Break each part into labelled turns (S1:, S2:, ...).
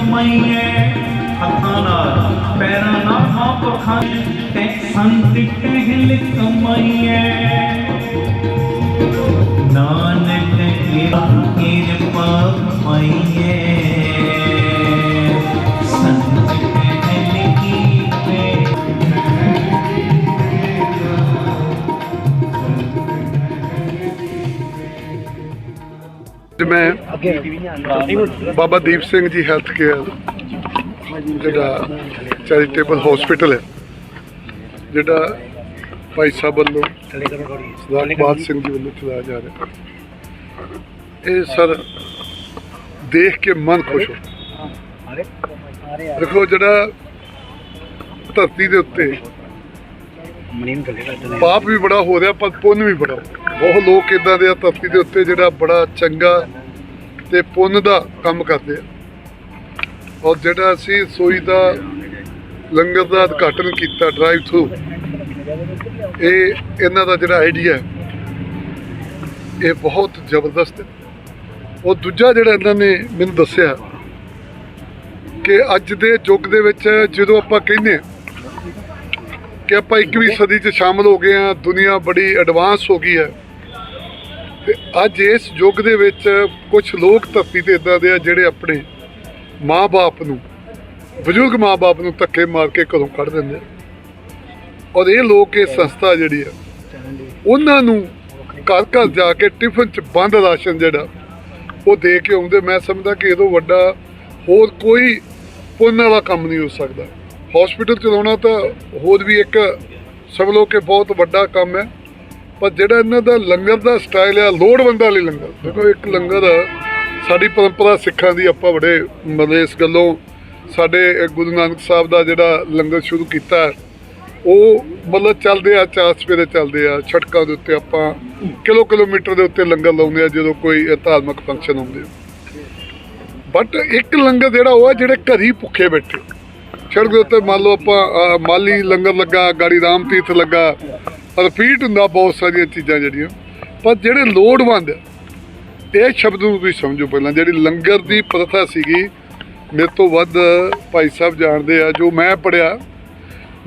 S1: ਟਹਿਲ ਕਮਾਈਏ ਹੱਥਾਂ ਨਾਲ ਪੈਰਾਂ ਨਾਲ ਮਹਾਂਪੁਰਖਾਂ ਤੇ ਸੰਤ ਟਹਿਲ ਕਮਾਈਏ ਨਾਨਕ ਕਿਰਪਾ
S2: ਮੈਂ ਬਾਬਾ ਦੀਪ ਸਿੰਘ ਜੀ ਹੈਲਥ ਕੇਅਰ ਜਿਹੜਾ ਚੈਰੀਟੇਬਲ ਹਸਪੀਟਲ ਹੈ ਜਿਹੜਾ ਭਾਈ ਸਾਹਿਬ ਵੱਲੋਂ ਸਰਦਾਰ ਸਿੰਘ ਜੀ ਵੱਲੋਂ ਚਲਾਇਆ ਜਾ ਰਿਹਾ। ਇਹ ਸਰ ਦੇਖ ਕੇ ਮਨ ਖੁਸ਼ ਹੋ। ਦੇਖੋ ਜਿਹੜਾ ਧਰਤੀ ਦੇ ਉੱਤੇ ਪਾਪ ਵੀ ਬੜਾ ਹੋ ਰਿਹਾ ਪਰ ਪੁੰਨ ਵੀ ਬੜਾ ਬਹੁਤ ਲੋਕ ਇਦਾਂ ਦੇ ਆ ਧਰਤੀ ਦੇ ਉੱਤੇ ਜਿਹੜਾ ਬੜਾ ਚੰਗਾ ਤੇ ਪੁੰਨ ਦਾ ਕੰਮ ਕਰਦੇ ਆ। ਔਰ ਜਿਹੜਾ ਅਸੀਂ ਸੋਈ ਦਾ ਲੰਗਰ ਦਾ ਉਦਘਾਟਨ ਕੀਤਾ ਡਰਾਈਵ ਥਰੂ ਇਹ ਇਹਨਾਂ ਦਾ ਜਿਹੜਾ ਆਈਡੀਆ ਹੈ, ਇਹ ਬਹੁਤ ਜ਼ਬਰਦਸਤ ਹੈ। ਉਹ ਦੂਜਾ ਜਿਹੜਾ ਇਹਨਾਂ ਨੇ ਮੈਨੂੰ ਦੱਸਿਆ ਕਿ ਅੱਜ ਦੇ ਯੁੱਗ ਦੇ ਵਿੱਚ ਜਦੋਂ ਆਪਾਂ ਕਹਿੰਦੇ ਹਾਂ ਕਿ ਆਪਾਂ 21ਵੀਂ ਸਦੀ 'ਚ ਸ਼ਾਮਲ ਹੋ ਗਏ ਆ ਦੁਨੀਆ ਬੜੀ ਐਡਵਾਂਸ ਹੋ ਗਈ ਹੈ ਤੇ ਅੱਜ ਇਸ ਯੁੱਗ ਦੇ ਵਿੱਚ ਕੁਝ ਲੋਕ ਧਰਤੀ ਤੇ ਇਦਾਂ ਦੇ ਆ ਜਿਹੜੇ ਆਪਣੇ ਮਾਪੇ ਨੂੰ, ਬਜ਼ੁਰਗ ਮਾਪੇ ਨੂੰ ਧੱਕੇ ਮਾਰ ਕੇ ਘਰੋਂ ਕੱਢ ਦਿੰਦੇ ਆ। ਔਰ ਇਹ ਲੋਕ, ਇਹ ਸੰਸਥਾ ਜਿਹੜੀ ਆ, ਉਹਨਾਂ ਨੂੰ ਘਰ ਘਰ ਜਾ ਕੇ ਟਿਫਨ 'ਚ ਬੰਦ ਰਾਸ਼ਨ ਜਿਹੜਾ, ਉਹ ਦੇ ਕੇ ਆਉਂਦੇ। ਮੈਂ ਸਮਝਦਾ ਕਿ ਇਹ ਤੋਂ ਵੱਡਾ ਹੋਰ ਕੋਈ ਪੁੰਨ ਵਾਲਾ ਕੰਮ ਨਹੀਂ ਹੋ ਸਕਦਾ। ਹਸਪੀਟਲ ਚਲਾਉਣਾ ਤਾਂ ਹੋਰ ਵੀ ਇੱਕ ਸਮਝ ਲਓ ਕਿ ਬਹੁਤ ਵੱਡਾ ਕੰਮ ਹੈ। ਪਰ ਜਿਹੜਾ ਇਹਨਾਂ ਦਾ ਲੰਗਰ ਦਾ ਸਟਾਈਲ ਆ, ਲੋੜਵੰਦਾਂ ਲਈ ਲੰਗਰ। ਦੇਖੋ, ਇੱਕ ਲੰਗਰ ਸਾਡੀ ਪਰੰਪਰਾ ਸਿੱਖਾਂ ਦੀ ਆਪਾਂ ਬੜੇ ਮਤਲਬ ਇਸ ਗੱਲੋਂ ਸਾਡੇ ਗੁਰੂ ਨਾਨਕ ਸਾਹਿਬ ਦਾ ਜਿਹੜਾ ਲੰਗਰ ਸ਼ੁਰੂ ਕੀਤਾ ਉਹ ਮਤਲਬ ਚੱਲਦੇ ਆ, ਚਾਰ ਸਵੇਰੇ ਚੱਲਦੇ ਆ, ਛਟਕਾਂ ਦੇ ਉੱਤੇ ਆਪਾਂ ਕਿਲੋ ਕਿਲੋਮੀਟਰ ਦੇ ਉੱਤੇ ਲੰਗਰ ਲਾਉਂਦੇ ਆ, ਜਦੋਂ ਕੋਈ ਧਾਰਮਿਕ ਫੰਕਸ਼ਨ ਹੁੰਦੇ ਬਟ ਇੱਕ ਲੰਗਰ ਜਿਹੜਾ ਉਹ ਆ, ਜਿਹੜੇ ਘਰੀ ਭੁੱਖੇ ਬੈਠੇ। ਸੜਕ ਦੇ ਉੱਤੇ ਮੰਨ ਲਓ ਆਪਾਂ ਮਾਲੀ ਲੰਗਰ ਲੱਗਾ, ਗਾੜੀ ਰਾਮ ਤੀਰਥ ਲੱਗਾ ਰਿਪੀਟ ਹੁੰਦਾ ਬਹੁਤ ਸਾਰੀਆਂ ਚੀਜ਼ਾਂ ਜਿਹੜੀਆਂ। ਪਰ ਜਿਹੜੇ ਲੋੜਵੰਦ ਆ, ਇਹ ਸ਼ਬਦ ਨੂੰ ਤੁਸੀਂ ਸਮਝੋ ਪਹਿਲਾਂ। ਜਿਹੜੀ ਲੰਗਰ ਦੀ ਪ੍ਰਥਾ ਸੀਗੀ ਮੇਰੇ ਤੋਂ ਵੱਧ ਭਾਈ ਸਾਹਿਬ ਜਾਣਦੇ ਆ ਜੋ ਮੈਂ ਪੜਿਆ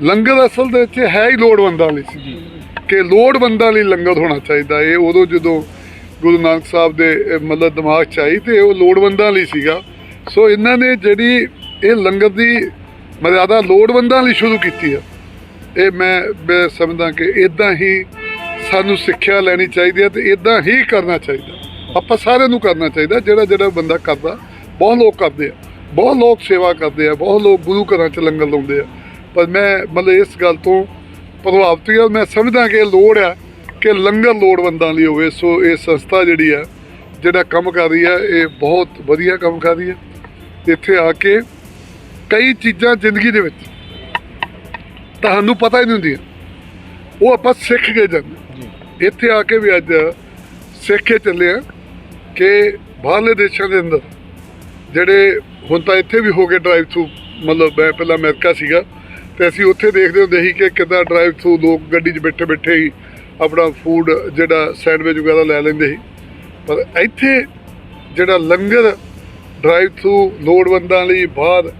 S2: ਲੰਗਰ ਅਸਲ ਦੇ ਵਿੱਚ ਹੈ ਹੀ ਲੋੜਵੰਦਾਂ ਲਈ ਸੀ। ਕਿ ਲੋੜਵੰਦਾਂ ਲਈ ਲੰਗਰ ਹੋਣਾ ਚਾਹੀਦਾ। ਇਹ ਉਦੋਂ ਜਦੋਂ ਗੁਰੂ ਨਾਨਕ ਸਾਹਿਬ ਦੇ ਮਤਲਬ ਦਿਮਾਗ 'ਚ ਆਈ ਤੇ ਉਹ ਲੋੜਵੰਦਾਂ ਲਈ ਸੀਗਾ। ਸੋ ਇਹਨਾਂ ਨੇ ਜਿਹੜੀ ਇਹ ਲੰਗਰ ਦੀ ਮਰਿਆਦਾ ਲੋੜਵੰਦਾਂ ਲਈ ਸ਼ੁਰੂ ਕੀਤੀ ਆ। ਇਹ ਮੈਂ ਮੈਂ ਸਮਝਦਾ ਕਿ ਇਦਾਂ ਹੀ ਸਾਨੂੰ ਸਿੱਖਿਆ ਲੈਣੀ ਚਾਹੀਦੀ ਹੈ ਤੇ ਇਦਾਂ ਹੀ ਕਰਨਾ ਚਾਹੀਦਾ। ਆਪਾਂ ਸਾਰਿਆਂ ਨੂੰ ਕਰਨਾ ਚਾਹੀਦਾ, ਜਿਹੜਾ ਜਿਹੜਾ ਬੰਦਾ ਕਰਦਾ, ਬਹੁਤ ਲੋਕ ਕਰਦੇ ਆ। ਬਹੁਤ ਲੋਕ ਸੇਵਾ ਕਰਦੇ ਆ, ਬਹੁਤ ਲੋਕ ਗੁਰੂ ਘਰਾਂ 'ਚ ਲੰਗਰ ਲਾਉਂਦੇ ਆ। ਪਰ ਮੈਂ ਮਤਲਬ ਇਸ ਗੱਲ ਤੋਂ ਪ੍ਰਭਾਵਿਤ ਹਾਂ ਮੈਂ ਸਮਝਦਾ ਕਿ ਇਹ ਲੋੜ ਆ ਕਿ ਲੰਗਰ ਲੋੜਵੰਦਾਂ ਲਈ ਹੋਵੇ। ਸੋ ਇਹ ਸੰਸਥਾ ਜਿਹੜੀ ਆ, ਜਿਹੜਾ ਕੰਮ ਕਰ ਰਹੀ ਆ, ਇਹ ਬਹੁਤ ਵਧੀਆ ਕੰਮ ਕਰ ਰਹੀ ਆ। ਇੱਥੇ ਆ ਕੇ ਕਈ ਚੀਜ਼ਾਂ ਜ਼ਿੰਦਗੀ ਦੇ ਵਿੱਚ ਤੁਹਾਨੂੰ ਪਤਾ ਹੀ ਨਹੀਂ ਹੁੰਦੀਆਂ ਉਹ ਆਪਾਂ ਸਿੱਖ ਕੇ ਜਾਂਦੇ। ਇੱਥੇ ਆ ਕੇ ਵੀ ਅੱਜ ਸਿੱਖ ਕੇ ਚੱਲੇ ਆ ਕਿ ਬਾਹਰਲੇ ਦੇਸ਼ਾਂ ਦੇ ਅੰਦਰ ਜਿਹੜੇ ਹੁਣ ਤਾਂ ਇੱਥੇ ਵੀ ਹੋ ਗਏ ਡਰਾਈਵ ਥਰੂ ਮਤਲਬ ਮੈਂ ਪਹਿਲਾਂ ਅਮਰੀਕਾ ਸੀਗਾ ਤੇ ਅਸੀਂ ਉੱਥੇ ਦੇਖਦੇ ਹੁੰਦੇ ਸੀ ਕਿ ਕਿੱਦਾਂ ਡਰਾਈਵ ਥਰੂ ਲੋਕ ਗੱਡੀ 'ਚ ਬੈਠੇ ਬੈਠੇ ਹੀ ਆਪਣਾ ਫੂਡ ਜਿਹੜਾ ਸੈਂਡਵਿਚ ਵਗੈਰਾ ਲੈ ਲੈਂਦੇ ਸੀ। ਪਰ ਇੱਥੇ ਜਿਹੜਾ ਲੰਗਰ ਡਰਾਈਵ ਥਰੂ ਲੋੜਵੰਦਾਂ ਲਈ ਬਾਹਰ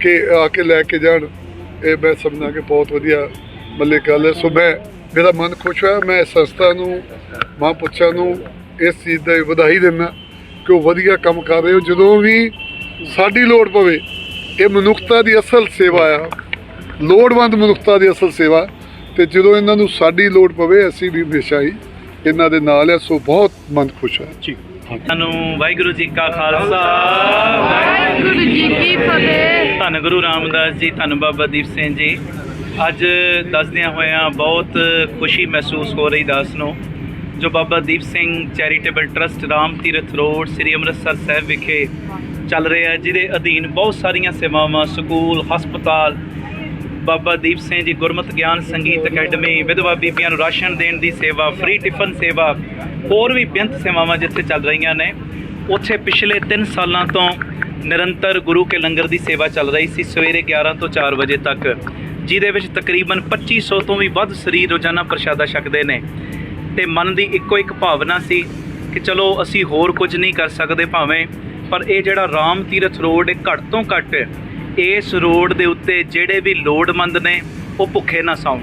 S2: ਕੇ ਆ ਕੇ ਲੈ ਕੇ ਜਾਣ ਇਹ ਮੈਂ ਸਮਝਦਾ ਕਿ ਬਹੁਤ ਵਧੀਆ ਮੱਲੇ ਗੱਲ ਹੈ। ਸੋ ਮੈਂ ਮੇਰਾ ਮਨ ਖੁਸ਼ ਹੋਇਆ। ਮੈਂ ਸੰਸਥਾ ਨੂੰ, ਮਹਾਂਪੁਰਸ਼ਾਂ ਨੂੰ ਇਸ ਚੀਜ਼ ਦਾ ਵਧਾਈ ਦਿੰਦਾ ਕਿ ਉਹ ਵਧੀਆ ਕੰਮ ਕਰ ਰਹੇ ਹੋ। ਜਦੋਂ ਵੀ ਸਾਡੀ ਲੋੜ ਪਵੇ, ਇਹ ਮਨੁੱਖਤਾ ਦੀ ਅਸਲ ਸੇਵਾ ਆ। ਲੋੜਵੰਦ ਮਨੁੱਖਤਾ ਦੀ ਅਸਲ ਸੇਵਾ। ਤੇ ਜਦੋਂ ਇਹਨਾਂ ਨੂੰ ਸਾਡੀ ਲੋੜ ਪਵੇ, ਅਸੀਂ ਵੀ ਹਮੇਸ਼ਾ ਹੀ ਇਹਨਾਂ ਦੇ ਨਾਲ ਆ। ਸੋ ਬਹੁਤ ਮਨ ਖੁਸ਼ ਹੋਇਆ।
S3: ਸਾਨੂੰ ਵਾਹਿਗੁਰੂ ਜੀ ਕਾ ਖਾਲਸਾ।
S4: ਵਾਹਿਗੁਰੂ ਜੀ ਕੀ ਫਤਿਹ।
S3: ਧੰਨ ਗੁਰੂ ਰਾਮਦਾਸ ਜੀ ਧੰਨ ਬਾਬਾ ਦੀਪ ਸਿੰਘ ਜੀ। ਅੱਜ ਦੱਸਦਿਆਂ ਹੋਇਆਂ ਬਹੁਤ ਖੁਸ਼ੀ ਮਹਿਸੂਸ ਹੋ ਰਹੀ ਦਾਸ ਨੂੰ ਜੋ Baba Deep Singh charitable trust Ram Tirath road Sri Amritsar Sahib ਵਿਖੇ ਚੱਲ ਰਿਹਾ ਜਿਹਦੇ ਅਧੀਨ ਬਹੁਤ ਸਾਰੀਆਂ ਸੇਵਾਵਾਂ ਸਕੂਲ ਹਸਪਤਾਲ ਬਾਬਾ ਦੀਪ ਸਿੰਘ ਜੀ ਗੁਰਮਤਿ ਗਿਆਨ ਸੰਗੀਤ ਅਕੈਡਮੀ, ਵਿਧਵਾ ਬੀਬੀਆਂ ਨੂੰ ਰਾਸ਼ਨ ਦੇਣ ਦੀ ਸੇਵਾ ਫ੍ਰੀ ਟਿਫਨ ਸੇਵਾ, ਹੋਰ ਵੀ ਬੇਅੰਤ ਸੇਵਾਵਾਂ ਜਿੱਥੇ ਚੱਲ ਰਹੀਆਂ ਨੇ। ਉੱਥੇ ਪਿਛਲੇ 3 ਸਾਲਾਂ ਤੋਂ ਨਿਰੰਤਰ ਗੁਰੂ ਕੇ ਲੰਗਰ ਦੀ ਸੇਵਾ ਚੱਲ ਰਹੀ ਸੀ, ਸਵੇਰੇ 11 ਤੋਂ 4 ਵਜੇ ਤੱਕ, ਜਿਹਦੇ ਵਿੱਚ ਤਕਰੀਬਨ 2500 ਤੋਂ ਵੀ ਵੱਧ ਸਰੀਰ ਰੋਜ਼ਾਨਾ ਪ੍ਰਸ਼ਾਦਾ ਛਕਦੇ ਨੇ। ਤੇ ਮਨ ਦੀ ਇੱਕੋ ਇੱਕ ਭਾਵਨਾ ਸੀ ਕਿ ਚਲੋ ਅਸੀਂ ਹੋਰ ਕੁਝ ਨਹੀਂ ਕਰ ਸਕਦੇ ਭਾਵੇਂ, ਪਰ ਇਹ ਜਿਹੜਾ ਰਾਮ ਤੀਰਥ ਰੋਡ ਇਹ ਘੱਟ ਤੋਂ ਘੱਟ ਇਸ ਰੋਡ ਦੇ ਉੱਤੇ ਜਿਹੜੇ ਵੀ ਲੋੜਮੰਦ ਨੇ, ਉਹ ਭੁੱਖੇ ਨਾ ਸੌਣ।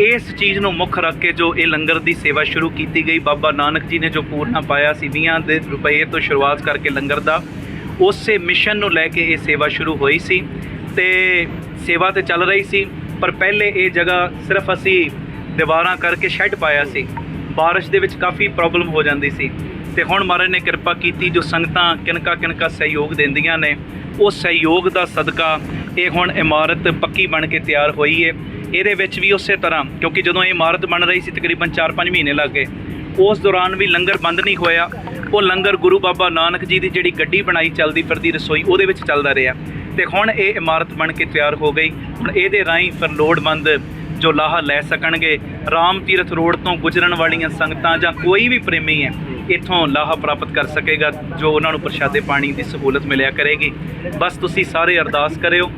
S3: ਇਸ ਚੀਜ਼ ਨੂੰ ਮੁੱਖ ਰੱਖ ਕੇ ਜੋ ਇਹ ਲੰਗਰ ਦੀ ਸੇਵਾ ਸ਼ੁਰੂ ਕੀਤੀ ਗਈ, ਬਾਬਾ ਨਾਨਕ ਜੀ ਨੇ ਜੋ ਪੂਰਨਾ ਪਾਇਆ ਸੀ 20 ਦੇ ਰੁਪਏ ਤੋਂ ਸ਼ੁਰੂਆਤ ਕਰਕੇ ਲੰਗਰ ਦਾ, ਉਸੇ ਮਿਸ਼ਨ ਨੂੰ ਲੈ ਕੇ ਇਹ ਸੇਵਾ ਸ਼ੁਰੂ ਹੋਈ ਸੀ ਤੇ ਸੇਵਾ ਤੇ ਚੱਲ ਰਹੀ ਸੀ, ਪਰ ਪਹਿਲੇ ਇਹ ਜਗ੍ਹਾ ਸਿਰਫ ਅਸੀਂ ਦੀਵਾਰਾਂ ਕਰਕੇ ਸ਼ੈੱਡ ਪਾਇਆ ਸੀ। ਬਾਰਿਸ਼ ਦੇ ਵਿੱਚ ਕਾਫੀ ਪ੍ਰੋਬਲਮ ਹੋ ਜਾਂਦੀ ਸੀ। ਤੇ ਹੁਣ ਮਹਾਰਾਜ ਨੇ ਕਿਰਪਾ ਕੀਤੀ, ਜੋ ਸੰਗਤਾਂ ਕਿਨਕਾ ਕਿਨਕਾ ਸਹਿਯੋਗ ਦਿੰਦੀਆਂ ਨੇ ਉਹ ਸਹਿਯੋਗ ਦਾ ਸਦਕਾ ਇਹ ਹੁਣ ਇਮਾਰਤ ਪੱਕੀ ਬਣ ਕੇ ਤਿਆਰ ਹੋਈ ਹੈ ਇਹਦੇ ਵਿੱਚ ਵੀ ਉਸੇ ਤਰ੍ਹਾਂ, ਕਿਉਂਕਿ ਜਦੋਂ ਇਹ ਇਮਾਰਤ ਬਣ ਰਹੀ ਸੀ ਤਕਰੀਬਨ 4-5 ਮਹੀਨੇ ਲੱਗ ਗਏ, ਉਸ ਦੌਰਾਨ ਵੀ ਲੰਗਰ ਬੰਦ ਨਹੀਂ ਹੋਇਆ। ਉਹ ਲੰਗਰ ਗੁਰੂ ਬਾਬਾ ਨਾਨਕ ਜੀ ਦੀ ਜਿਹੜੀ ਗੱਡੀ ਬਣਾਈ ਚੱਲਦੀ ਫਿਰਦੀ ਰਸੋਈ, ਉਹਦੇ ਵਿੱਚ ਚੱਲਦਾ ਰਿਹਾ। ਤੇ ਹੁਣ ਇਹ ਇਮਾਰਤ ਬਣ ਕੇ ਤਿਆਰ ਹੋ ਗਈ। ਹੁਣ ਇਹਦੇ ਰਾਹੀਂ ਫਿਰ ਲੋੜਵੰਦ ਜੋ ਲਾਹਾ ਲੈ ਸਕਣਗੇ। ਰਾਮ ਤੀਰਥ ਰੋਡ ਤੋਂ ਗੁਜ਼ਰਨ ਵਾਲੀਆਂ ਸੰਗਤਾਂ ਜਾਂ ਕੋਈ ਵੀ ਪ੍ਰੇਮੀ ਹੈ, ਇੱਥੋਂ ਲਾਹਾ ਪ੍ਰਾਪਤ ਕਰ ਸਕੇਗਾ, ਜੋ ਉਹਨਾਂ ਨੂੰ ਪ੍ਰਸ਼ਾਦੇ ਪਾਣੀ ਦੀ ਸਹੂਲਤ ਮਿਲਿਆ ਕਰੇਗੀ। ਬਸ ਤੁਸੀਂ ਸਾਰੇ ਅਰਦਾਸ ਕਰਿਓ।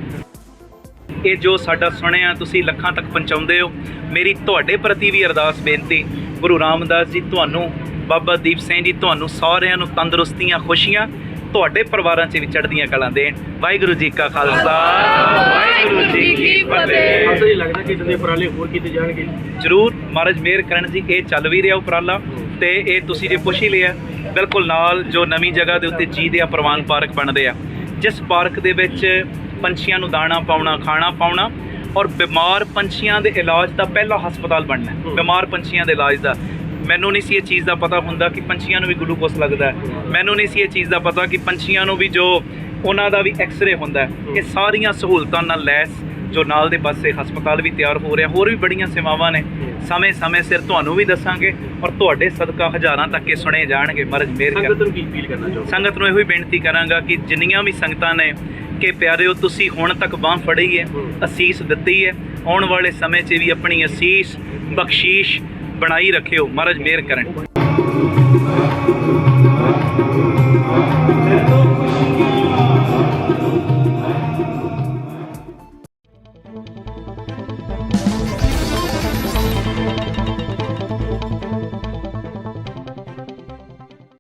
S3: ਇਹ ਜੋ ਸਾਡਾ ਸੁਣਿਆ, ਤੁਸੀਂ ਲੱਖਾਂ ਤੱਕ ਪਹੁੰਚਾਉਂਦੇ ਹੋ। ਮੇਰੀ ਤੁਹਾਡੇ ਪ੍ਰਤੀ ਵੀ ਅਰਦਾਸ ਬੇਨਤੀ। ਗੁਰੂ ਰਾਮਦਾਸ ਜੀ, ਤੁਹਾਨੂੰ ਬਾਬਾ ਦੀਪ ਸਿੰਘ ਜੀ, ਤੁਹਾਨੂੰ ਸਾਰਿਆਂ ਨੂੰ ਤੰਦਰੁਸਤੀਆਂ, ਖੁਸ਼ੀਆਂ ਤੁਹਾਡੇ ਪਰਿਵਾਰਾਂ 'ਚ ਵੀ ਚੜ੍ਹਦੀਆਂ ਕਲਾਂ ਦੇਣ। ਵਾਹਿਗੁਰੂ ਜੀ ਕਾ ਖਾਲਸਾ ਵਾਹਿਗੁਰੂ ਜੀ ਕੀ ਫਤਿਹ।
S5: ਸਾਨੂੰ ਜੀ ਲੱਗਦਾ ਕਿ ਇਤਨੇ ਉਪਰਾਲੇ ਹੋਰ ਕੀਤੇ ਜਾਣਗੇ।
S3: ਜਰੂਰ ਮਹਾਰਾਜ ਮੇਰ ਕਰਨ ਜੀ ਇਹ ਚੱਲ ਵੀ ਰਿਹਾ ਉਪਰਾਲਾ ਤੇ ਇਹ ਤੁਸੀਂ ਜੇ ਪੁੱਛ ਹੀ ਲਿਆ ਬਿਲਕੁਲ ਨਾਲ ਜੋ ਨਵੀਂ ਜਗ੍ਹਾ ਦੇ ਉੱਤੇ ਜੀ ਦੇ ਪ੍ਰਵਾਨ ਪਾਰਕ ਬਣਦੇ ਆ ਜਿਸ ਪਾਰਕ ਦੇ ਵਿੱਚ ਪੰਛੀਆਂ ਨੂੰ ਦਾਣਾ ਪਾਉਣਾ ਖਾਣਾ ਪਾਉਣਾ ਔਰ ਬਿਮਾਰ ਪੰਛੀਆਂ ਦੇ ਇਲਾਜ ਦਾ ਪਹਿਲਾ ਹਸਪਤਾਲ ਬਣਨਾ ਹੈ। ਬਿਮਾਰ ਪੰਛੀਆਂ ਦੇ ਇਲਾਜ ਦਾ। ਮੈਨੂੰ ਨਹੀਂ ਸੀ ਇਹ ਚੀਜ਼ ਦਾ ਪਤਾ ਹੁੰਦਾ ਕਿ ਪੰਛੀਆਂ ਨੂੰ ਵੀ ਗਲੂਕੋਸ ਲੱਗਦਾ। ਮੈਨੂੰ ਨਹੀਂ ਸੀ ਇਹ ਚੀਜ਼ ਦਾ ਪਤਾ ਕਿ ਪੰਛੀਆਂ ਨੂੰ ਵੀ ਜੋ ਉਹਨਾਂ ਦਾ ਵੀ ਐਕਸ-ਰੇ ਹੁੰਦਾ। ਇਹ ਸਾਰੀਆਂ ਸਹੂਲਤਾਂ ਨਾਲ ਲੈਸ ਜੋ ਨਾਲ ਦੇ ਪਾਸੇ ਹਸਪਤਾਲ ਵੀ ਤਿਆਰ ਹੋ ਰਿਹਾ। ਹੋਰ ਵੀ ਬੜੀਆਂ ਸੇਵਾਵਾਂ ਨੇ। ਸਮੇਂ-ਸਮੇਂ ਸਿਰ ਤੁਹਾਨੂੰ ਵੀ ਦੱਸਾਂਗੇ ਔਰ ਤੁਹਾਡੇ ਸਦਕਾ ਹਜ਼ਾਰਾਂ ਤੱਕ ਇਹ ਸੁਣੇ ਜਾਣਗੇ। ਮਹਾਰਾਜ ਮਿਹਰ
S5: ਸੰਗਤ ਨੂੰ ਕੀ ਅਪੀਲ ਕਰਨਾ ਚਾਹੋ
S3: ਸੰਗਤ ਨੂੰ ਇਹੋ ਹੀ ਬੇਨਤੀ ਕਰਾਂਗਾ ਕਿ ਜਿੰਨੀਆਂ ਵੀ ਸੰਗਤਾਂ ਨੇ ਕਿ ਪਿਆਰਿਓ ਤੁਸੀਂ ਹੁਣ ਤੱਕ ਬਾਹ ਫੜੀ ਹੈ ਅਸੀਸ ਦਿੱਤੀ ਹੈ। ਆਉਣ ਵਾਲੇ ਸਮੇਂ 'ਚ ਵੀ ਆਪਣੀ ਅਸੀਸ ਬਖਸ਼ੀਸ਼ ਬਣਾਈ ਰੱਖਿਓ ਮਹਾਰਾਜ ਮੇਰ ਕਰਨ।